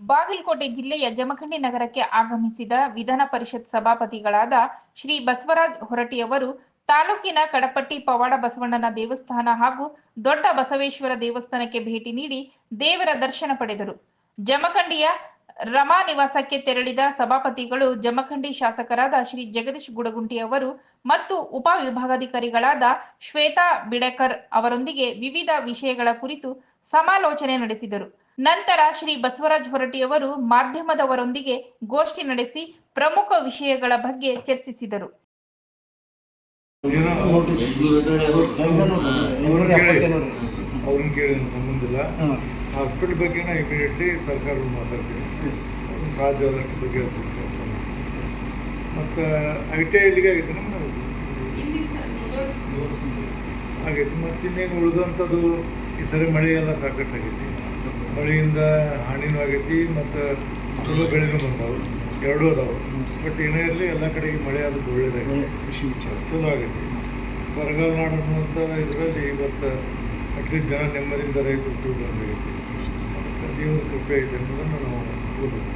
ಬಾಗಲಕೋಟೆ ಜಿಲ್ಲೆಯ ಜಮಖಂಡಿ ನಗರಕ್ಕೆ ಆಗಮಿಸಿದ ವಿಧಾನ ಪರಿಷತ್ ಸಭಾಪತಿಗಳಾದ ಶ್ರೀ ಬಸವರಾಜ್ ಹೊರಟಿಯವರು ತಾಲೂಕಿನ ಕಡಪಟ್ಟಿ ಪವಾಡ ಬಸವಣ್ಣನ ದೇವಸ್ಥಾನ ಹಾಗೂ ದೊಡ್ಡ ಬಸವೇಶ್ವರ ದೇವಸ್ಥಾನಕ್ಕೆ ಭೇಟಿ ನೀಡಿ ದೇವರ ದರ್ಶನ ಪಡೆದರು. ಜಮಖಂಡಿಯ ರಮಾ ನಿವಾಸಕ್ಕೆ ತೆರಳಿದ ಸಭಾಪತಿಗಳು ಜಮಖಂಡಿ ಶಾಸಕರಾದ ಶ್ರೀ ಜಗದೀಶ್ ಗುಡಗುಂಟಿ ಅವರು ಮತ್ತು ಉಪವಿಭಾಗಾಧಿಕಾರಿಗಳಾದ ಶ್ವೇತಾ ಬಿಡಕರ್ ಅವರೊಂದಿಗೆ ವಿವಿಧ ವಿಷಯಗಳ ಕುರಿತು ಸಮಾಲೋಚನೆ ನಡೆಸಿದರು. ನಂತರ ಶ್ರೀ ಬಸವರಾಜ್ ಹೊರಟಿಯವರು ಮಾಧ್ಯಮದವರೊಂದಿಗೆ ಗೋಷ್ಠಿ ನಡೆಸಿ ಪ್ರಮುಖ ವಿಷಯಗಳ ಬಗ್ಗೆ ಚರ್ಚಿಸಿದರು. ಹಾಸ್ಪಿಟಲ್ ಬಗ್ಗೆ ಮತ್ತು ಇನ್ನೇನು ಉಳಿದಂಥದ್ದು ಈ ಸರಿ ಮಳೆ ಎಲ್ಲ ಮಳೆಯಿಂದ ಹಾನಿನೂ ಆಗೈತಿ ಮತ್ತು ಚಲೋ ಬೆಳೆನೂ ಬಂದಾವು. ಎರಡೂ ಅದಾವು. ಬಟ್ ಏನೇ ಇರಲಿ ಎಲ್ಲ ಕಡೆಗೆ ಮಳೆ ಆದದ್ದು ಒಳ್ಳೇದಾಗಿದೆ ಕೃಷಿ ವಿಚಾರ. ಚಲೋ ಆಗೈತಿ. ಬರಗಾಲ ನಾಡು ಅನ್ನುವಂಥ ಇದರಲ್ಲಿ ಇವತ್ತು ಅಟ್ಲೀಸ್ಟ್ ಜನ ನೆಮ್ಮದಿಯಿಂದ ರೈತರು ತಿಳ್ಕೊಂಡಾಗೈತಿ ದೇವರ ಕೃಪೆ ಐತೆ ಅನ್ನೋದನ್ನು ನಾವು ತಿಳ್ಕೊಬೇಕು.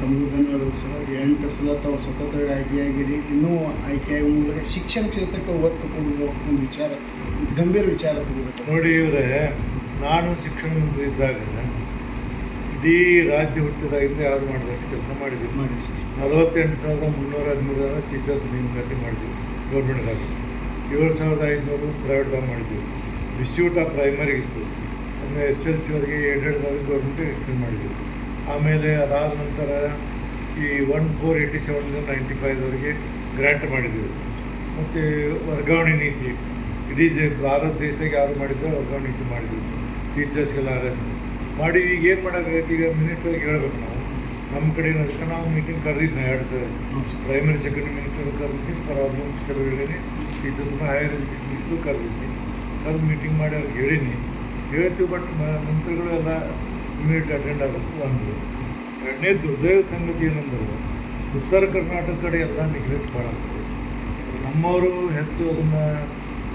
ತಮಗೂ ಧನ್ಯವಾದಗಳು ಸರ್. ಎಂಟು ಸಲ ತಾವು ಸತತವಾಗಿ ಆಯ್ಕೆಯಾಗಿರಿ ಇನ್ನೂ ಆಯ್ಕೆಯಾಗುವ ಮೂಲಕ ಶಿಕ್ಷಣ ಕ್ಷೇತ್ರಕ್ಕೆ ಒತ್ತು ಕೊಡುವ ಒಂದು ವಿಚಾರ ಗಂಭೀರ ವಿಚಾರ ತಗೋಬೇಕು ನೋಡಿ ಇವರೇ ನಾನು ಶಿಕ್ಷಣ ಮಂತ್ರಿ ಇದ್ದಾಗ ಇಡೀ ರಾಜ್ಯ ಹುಟ್ಟಿದಾಗಿಂದ ಯಾರು ಮಾಡಿದಷ್ಟು ಕೆಲಸ ಮಾಡಿದ್ವಿ ಮಾಡಿ ನಲವತ್ತೆಂಟು ಸಾವಿರದ ಮುನ್ನೂರ ಹದಿಮೂರು ಜನ ಟೀಚರ್ಸ್ ನೇಮಕಾತಿ ಮಾಡಿದ್ವಿ ಗೌರ್ಮೆಂಟ್ದಾಗ ಏಳು ಸಾವಿರದ ಐನೂರು ಪ್ರೈವೇಟ್ದಾಗ ಮಾಡಿದ್ವಿ ಇನ್ಸ್ಟಿಟ್ಯೂಟ್ ಆಫ್ ಪ್ರೈಮರಿ ಇತ್ತು. ಅದನ್ನ ಎಸ್ ಎಲ್ ಸಿವರೆಗೆ ಏಡೆಡ್ದಾಗ ಗೌರ್ಮೆಂಟ್ ಎಕ್ಸ್ಟೆಂಡ್ ಮಾಡಿದ್ವಿ ಆಮೇಲೆ ಅದಾದ ನಂತರ ಈ one four eighty seven ninety ಫೈವ್ವರೆಗೆ grant ಮಾಡಿದ್ವಿ ಮತ್ತು ವರ್ಗಾವಣೆ ನೀತಿ. ಇಡೀ ಭಾರತ ದೇಶಕ್ಕೆ ಯಾರು ಮಾಡಿದ್ರು? ವರ್ಗಾವಣೆ ನೀತಿ ಮಾಡಿದ್ವಿ ಟೀಚರ್ಸ್ಗೆಲ್ಲ ಅರೆಸ್ಟ್ ಮಾಡಿ, ಈಗ ಏನು ಮಾಡೋಕ್ಕಾಗತ್ತೆ ಈಗ ಮಿನಿಸ್ಟ್ರಿಗೆ ಹೇಳ್ಬೇಕು ನಾವು. ನಮ್ಮ ಕಡೆ ಅದಕ್ಕೆ ನಾವು ಮೀಟಿಂಗ್ ಕರೆದಿದ್ದೆ ಎರಡು ಸರಿ ಪ್ರೈಮರಿ ಸೆಕೆಂಡರಿ ಮಿನಿಸ್ಟರ್ ಕರೆದಿದ್ದೀನಿ ಪ್ರಾಬ್ಲಮ್ ಕೆಲವು ಹೇಳೀನಿ. ಟೀಚರ್ಸ್ನ ಹೈಯರ್ ಎಜುಕೇಷನ್ ಕರೆದಿದ್ದೀನಿ ಕರೆದು ಮೀಟಿಂಗ್ ಮಾಡಿ ಅವ್ರಿಗೆ ಹೇಳೀನಿ. ಹೇಳ್ತೀವಿ ಬಟ್ ಮಂತ್ರಿಗಳು ಎಲ್ಲ ಇಮಿಡಿಯೇಟ್ ಅಟೆಂಡ್ ಆಗಬೇಕು ಒಂದು ಎರಡನೇ ದುರ್ದೈವ ಸಂಗತಿ ಏನಂದ್ರೆ, ಉತ್ತರ ಕರ್ನಾಟಕ ಕಡೆ ಎಲ್ಲ ನೆಗ್ಲೆಕ್ಟ್ ಮಾಡಾಗ್ತದೆ ನಮ್ಮವರು ಹೆಚ್ಚು ಅದನ್ನು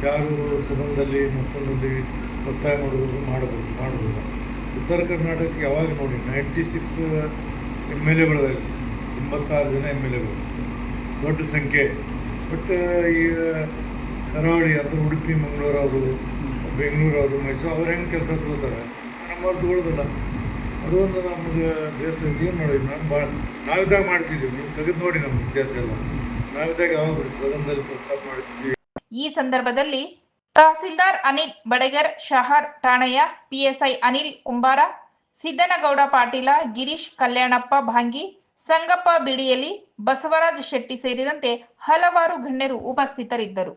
ಯಾರು ಸದನದಲ್ಲಿ ಮತ್ತೊಂದಲ್ಲಿ ಒತ್ತಾಯ ಮಾಡುವುದು ಮಾಡಬಹುದು, ಮಾಡುವುದಿಲ್ಲ. ಉತ್ತರ ಕರ್ನಾಟಕ ಯಾವಾಗ ನೋಡಿ ನೈಂಟಿ ಸಿಕ್ಸ್ ಎಂ ಎಲ್ ಎಗಳಲ್ಲಿ ಎಂಬತ್ತಾರು ಜನ ಎಂ ಎಲ್ ಎಗಳು ದೊಡ್ಡ ಸಂಖ್ಯೆ. ಬಟ್ ಈ ಕರಾವಳಿ ಅಂದರೆ ಉಡುಪಿ, ಮಂಗಳೂರು ಅವರು, ಬೆಂಗಳೂರು ಅವರು, ಮೈಸೂರು ಅವ್ರು ಹೆಂಗೆ ಕೆಲಸ ತಗೋತಾರೆ? ನಮ್ಮವ್ರು ತಗೊಳ್ಳೋದಿಲ್ಲ ಅದು ಒಂದು ನಮಗೆ ದೇಶ ಏನು ಮಾಡಿದ್ವಿ ನಾನು ಭಾಳ ನಾವಿದ್ದಾಗ ಮಾಡ್ತಿದ್ದೀವಿ. ನೀವು ತೆಗೆದು ನೋಡಿ ನಮ್ಮ ಇತಿಹಾಸ ಎಲ್ಲ. ನಾವಿದ್ದಾಗ ಯಾವಾಗ ಸದನದಲ್ಲಿ ಪ್ರಸ್ತಾಪ ಮಾಡ್ತಿದ್ವಿ ಈ ಸಂದರ್ಭದಲ್ಲಿ ತಹಸೀಲ್ದಾರ್ ಅನಿಲ್ ಬಡಗರ್, ಶಹರ್ ಠಾಣೆಯ ಪಿಎಸ್ಐ ಅನಿಲ್ ಕುಂಬಾರ, ಸಿದ್ದನಗೌಡ ಪಾಟೀಲ, ಗಿರೀಶ್ ಕಲ್ಯಾಣಪ್ಪ ಭಾಂಗಿ, ಸಂಗಪ್ಪ ಬಿಡಿಯಲಿ ಬಸವರಾಜ್ ಶೆಟ್ಟಿ ಸೇರಿದಂತೆ ಹಲವಾರು ಗಣ್ಯರು ಉಪಸ್ಥಿತರಿದ್ದರು.